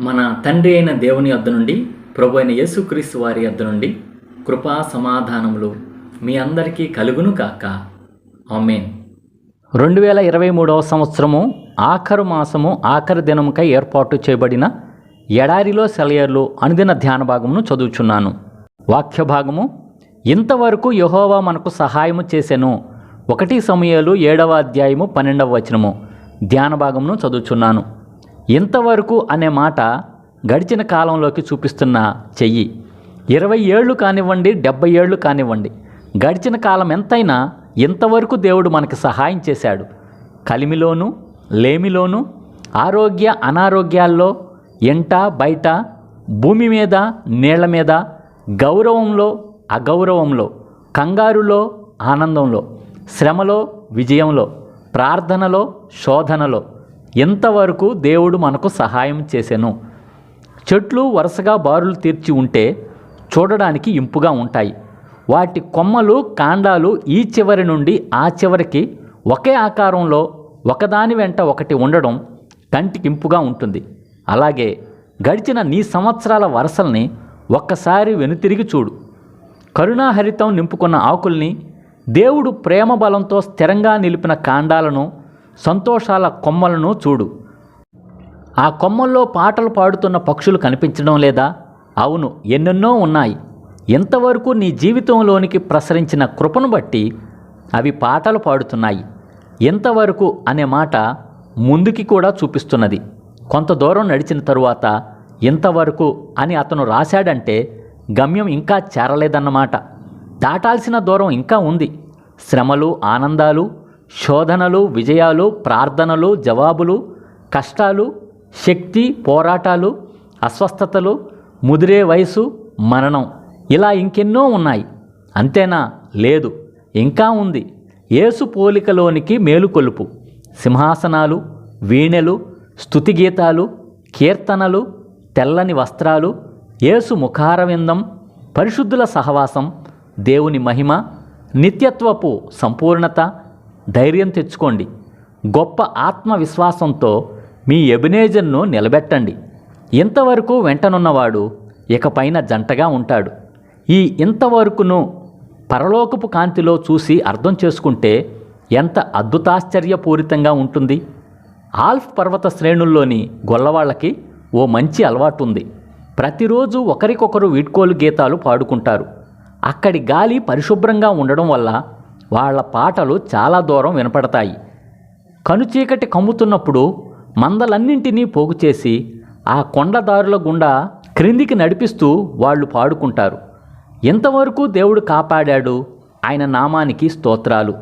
మన తండ్రి అయిన దేవుని వద్ద నుండి ప్రభు అయిన యేసుక్రీస్తు వారి వద్ద నుండి కృపా సమాధానములు మీ అందరికీ కలుగును కాక ఆమెన్. రెండు వేల ఇరవై మూడవ సంవత్సరము ఆఖరు మాసము ఆఖరి దినముకై ఏర్పాటు చేయబడిన ఎడారిలో సెలయర్లు అనుదిన ధ్యాన భాగమును చదువుచున్నాను. వాక్య భాగము ఇంతవరకు యహోవా మనకు సహాయము చేసెను. ఒకటి సమయాలు ఏడవ అధ్యాయము పన్నెండవ వచనము. ధ్యాన భాగమును చదువుచున్నాను. ఇంతవరకు అనే మాట గడిచిన కాలంలోకి చూపిస్తున్న చెయ్యి. ఇరవై ఏళ్ళు కానివ్వండి డెబ్బై ఏళ్ళు కానివ్వండి గడిచిన కాలం ఎంతైనా ఇంతవరకు దేవుడు మనకి సహాయం చేశాడు. కలిమిలోను లేమిలోను ఆరోగ్య అనారోగ్యాల్లో ఎంట బయట భూమి మీద నీళ్ళ మీద గౌరవంలో అగౌరవంలో కంగారులో ఆనందంలో శ్రమలో విజయంలో ప్రార్థనలో శోధనలో ఎంతవరకు దేవుడు మనకు సహాయం చేసెను చెట్లు వరుసగా బారులు తీర్చి ఉంటే చూడడానికి ఇంపుగా ఉంటాయి. వాటి కొమ్మలు కాండాలు ఈ చివరి నుండి ఆ చివరికి ఒకే ఆకారంలో ఒకదాని వెంట ఒకటి ఉండడం కంటికి ఇంపుగా ఉంటుంది. అలాగే గడిచిన నీ సంవత్సరాల వరసల్ని ఒక్కసారి వెనుతిరిగి చూడు. కరుణాహరితం నింపుకున్న ఆకుల్ని దేవుడు ప్రేమ బలంతో స్థిరంగా నిలిపిన కాండాలను సంతోషాల కొమ్మలను చూడు. ఆ కొమ్మల్లో పాటలు పాడుతున్న పక్షులు కనిపించడం లేదా? అవును ఎన్నెన్నో ఉన్నాయి. ఇంతవరకు నీ జీవితంలోనికి ప్రసరించిన కృపను బట్టి అవి పాటలు పాడుతున్నాయి. ఇంతవరకు అనే మాట ముందుకి కూడా చూపిస్తున్నది. కొంత దూరం నడిచిన తరువాత ఇంతవరకు అని అతను రాశాడంటే గమ్యం ఇంకా చేరలేదన్నమాట. దాటాల్సిన దూరం ఇంకా ఉంది. శ్రమలు ఆనందాలు శోధనలు విజయాలు ప్రార్థనలు జవాబులు కష్టాలు శక్తి పోరాటాలు అస్వస్థతలు ముదిరే వయసు మరణం ఇలా ఇంకెన్నో ఉన్నాయి. అంతేనా? లేదు. ఇంకా ఉంది. ఏసు పోలికలోనికి మేలుకొలుపు. సింహాసనాలు వీణెలు స్థుతిగీతాలు కీర్తనలు తెల్లని వస్త్రాలు ఏసు ముఖారవిందం పరిశుద్ధుల సహవాసం దేవుని మహిమ నిత్యత్వపు సంపూర్ణత ధైర్యం తెచ్చుకోండి. గొప్ప ఆత్మవిశ్వాసంతో మీ ఎబినేజర్ను నిలబెట్టండి. ఇంతవరకు వెంటనున్నవాడు ఇకపైన జంటగా ఉంటాడు. ఈ ఇంతవరకును పరలోకపు కాంతిలో చూసి అర్థం చేసుకుంటే ఎంత అద్భుతాశ్చర్యపూరితంగా ఉంటుంది. ఆల్ఫ్ పర్వత శ్రేణుల్లోని గొల్లవాళ్ళకి ఓ మంచి అలవాటు ఉంది ప్రతిరోజు ఒకరికొకరు వీడ్కోలు గీతాలు పాడుకుంటారు. అక్కడి గాలి పరిశుభ్రంగా ఉండడం వల్ల వాళ్ళ పాటలు చాలా దూరం వినపడతాయి. కనుచీకటి కమ్ముతున్నప్పుడు మందలన్నింటినీ పోగు చేసి ఆ కొండదారుల గుండా క్రిందికి నడిపిస్తూ వాళ్ళు పాడుకుంటారు. ఇంతవరకు దేవుడు కాపాడాడు ఆయన నామానికి స్తోత్రాలు.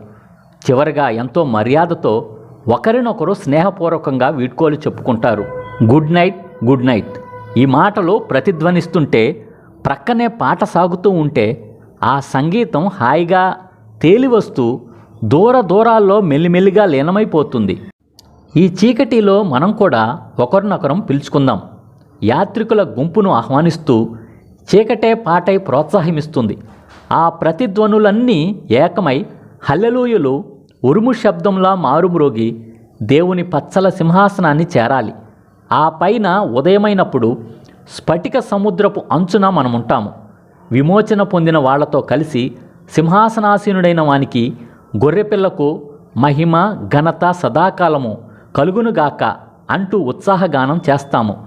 చివరగా ఎంతో మర్యాదతో ఒకరినొకరు స్నేహపూర్వకంగా వీడ్కోలు చెప్పుకుంటారు. Good night good night. ఈ మాటలు ప్రతిధ్వనిస్తుంటే ప్రక్కనే పాట సాగుతూ ఉంటే ఆ సంగీతం హాయిగా తేలివస్తూ దూర దూరాల్లో మెల్లిమెల్లిగా లీనమైపోతుంది. ఈ చీకటిలో మనం కూడా ఒకరినొకరం పిలుచుకుందాం. యాత్రికుల గుంపును ఆహ్వానిస్తూ చీకటే పాటై ప్రోత్సాహమిస్తుంది ఆ ప్రతిధ్వనులన్నీ ఏకమై హల్లెలూయలు ఉరుము శబ్దంలా మారుమ్రోగి దేవుని పచ్చల సింహాసనాన్ని చేరాలి. ఆ పైన ఉదయమైనప్పుడు స్ఫటిక సముద్రపు అంచున మనముంటాము. విమోచన పొందిన వాళ్ళతో కలిసి సింహాసనాసీనుడైన వానికి గొర్రెపిల్లకు మహిమ ఘనత సదాకాలము కలుగునుగాక అంటూ ఉత్సాహగానం చేస్తాము.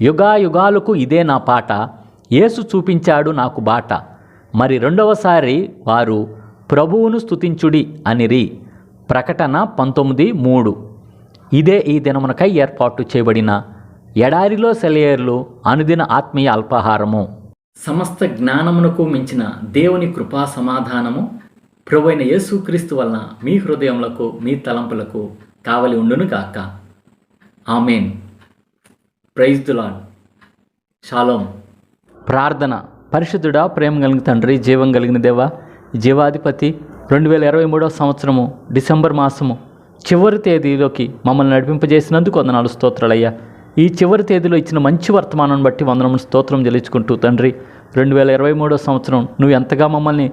యుగాయుగాలకు ఇదే నా పాట యేసు చూపించాడు నాకు బాట. మరి రెండవసారి వారు ప్రభువును స్తుతించుడి అనిరి. ప్రకటన పంతొమ్మిది మూడు. ఇదే ఈ దినమునకై ఏర్పాటు చేయబడిన ఎడారిలో సెలయేర్లు అనుదిన ఆత్మీయ అల్పాహారము. సమస్త జ్ఞానమునకు మించిన దేవుని కృపా సమాధానము ప్రభువైన యేసుక్రీస్తు వలన మీ హృదయములకు మీ తలంపులకు కావలి ఉండును గాక. ఆమెన్. ప్రైజ్ దులాడ్ షాలోం. ప్రార్థన. పరిశుద్ధుడా ప్రేమ కలిగిన తండ్రి జీవం కలిగిన దేవ జీవాధిపతి రెండు వేల ఇరవై మూడవ సంవత్సరము డిసెంబర్ మాసము చివరి తేదీలోకి మమ్మల్ని నడిపింపజేసినందుకు వందనాలు స్తోత్రాలయ్యా. ఈ చివరి తేదీలో ఇచ్చిన మంచి వర్తమానం బట్టి వందనమును స్తోత్రం చెల్లించుకుంటూ తండ్రి రెండు వేల ఇరవై మూడో సంవత్సరం నువ్వు ఎంతగా మమ్మల్ని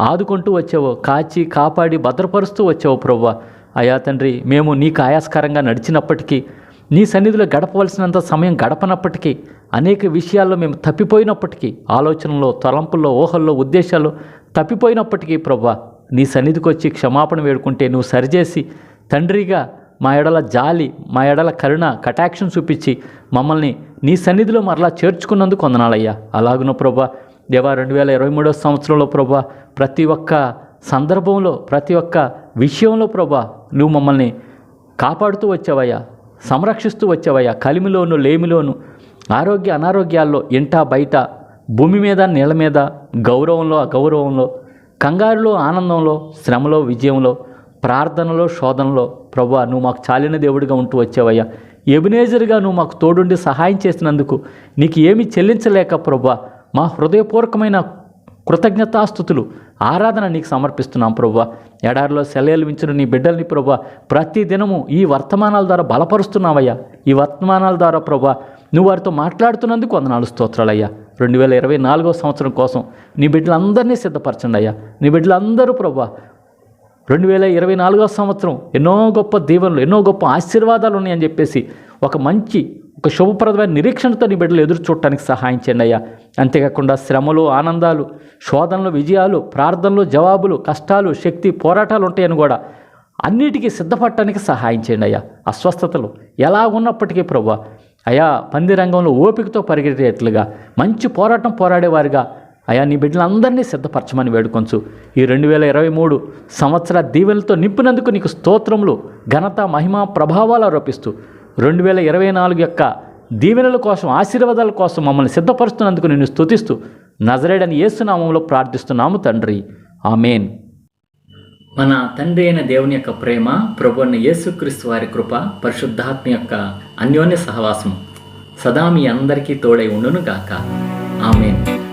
ఆదుకుంటూ వచ్చావో కాచి కాపాడి భద్రపరుస్తూ వచ్చావు ప్రవ్వ. అయా తండ్రి మేము నీకు ఆయాస్కరంగా నడిచినప్పటికీ నీ సన్నిధిలో గడపవలసినంత సమయం గడపనప్పటికీ అనేక విషయాల్లో మేము తప్పిపోయినప్పటికీ ఆలోచనలో తలంపుల్లో ఊహల్లో ఉద్దేశాల్లో తప్పిపోయినప్పటికీ ప్రవ్వ నీ సన్నిధికి వచ్చి క్షమాపణ వేడుకుంటే నువ్వు సరిచేసి తండ్రిగా మా ఎడల జాలి మా ఎడల కరుణ కటాక్షం చూపించి మమ్మల్ని నీ సన్నిధిలో మరలా చేర్చుకున్నందుకు వందనాలయ్యా. అలాగున ప్రభా దేవా రెండు వేల ఇరవై మూడో సంవత్సరంలో ప్రభా ప్రతి ఒక్క సందర్భంలో ప్రతి ఒక్క విషయంలో ప్రభా నువ్వు మమ్మల్ని కాపాడుతూ వచ్చావయ్యా సంరక్షిస్తూ వచ్చావయ్యా కలిమిలోను లేమిలోను ఆరోగ్య అనారోగ్యాల్లో ఇంట బయట భూమి మీద నీళ్ళ మీద గౌరవంలో అగౌరవంలో కంగారులో ఆనందంలో శ్రమలో విజయంలో ప్రార్థనలో శోధనలో ప్రభా నువ్వు మాకు చాలిన దేవుడిగా ఉంటూ వచ్చావయ్యా. ఎబినేజర్గా నువ్వు మాకు తోడుండి సహాయం చేసినందుకు నీకు ఏమీ చెల్లించలేక ప్రభా మా హృదయపూర్వకమైన కృతజ్ఞతాస్థుతులు ఆరాధన నీకు సమర్పిస్తున్నాం ప్రభు ఎడారిలో సెలయలువించిన నీ బిడ్డల్ని ప్రభు ప్రతి దినము ఈ వర్తమానాల ద్వారా బలపరుస్తున్నావయ్యా. ఈ వర్తమానాల ద్వారా ప్రభా నువ్వు వారితో మాట్లాడుతున్నందుకు వందనాలు స్తోత్రాలయ్యా. రెండు వేల ఇరవై నాలుగో సంవత్సరం కోసం నీ బిడ్డలందరినీ సిద్ధపరచండి అయ్యా. నీ బిడ్డలందరూ ప్రభు రెండు వేల ఇరవై నాలుగో సంవత్సరం ఎన్నో గొప్ప దీవెనలు ఎన్నో గొప్ప ఆశీర్వాదాలు ఉన్నాయని చెప్పేసి ఒక మంచి ఒక శుభప్రదమైన నిరీక్షణతో నీ బిడ్డలు ఎదురు చూడటానికి సహాయం చేయండి అయ్యా. అంతేకాకుండా శ్రమలు ఆనందాలు శోధనలు విజయాలు ప్రార్థనలు జవాబులు కష్టాలు శక్తి పోరాటాలు ఉంటాయని కూడా అన్నిటికీ సిద్ధపడటానికి సహాయం చేయండి అయ్యా. అస్వస్థతలు ఎలా ఉన్నప్పటికీ ప్రభు అయా పంది రంగంలో ఓపికతో పరిగెట్టేట్లుగా మంచి పోరాటం పోరాడేవారుగా అయా నీ బిడ్డలందరినీ సిద్ధపరచమని వేడుకొంచు. ఈ రెండు వేల ఇరవై మూడు సంవత్సర దీవెనలతో నింపినందుకు నీకు స్తోత్రములు ఘనత మహిమ ప్రభావాలు ఆరోపిస్తూ రెండు వేల ఇరవై నాలుగు యొక్క దీవెనల కోసం ఆశీర్వాదాల కోసం మమ్మల్ని సిద్ధపరుస్తున్నందుకు నిన్ను స్తుతిస్తూ నజరేడని ఏసునామంలో ప్రార్థిస్తున్నాము తండ్రి. ఆమెన్. మన తండ్రి అయిన దేవుని యొక్క ప్రేమ ప్రభు అయిన యేసుక్రీస్తు వారి కృప పరిశుద్ధాత్మ యొక్క అన్యోన్య సహవాసం సదా మీ అందరికీ తోడై ఉండును గాక ఆమెన్.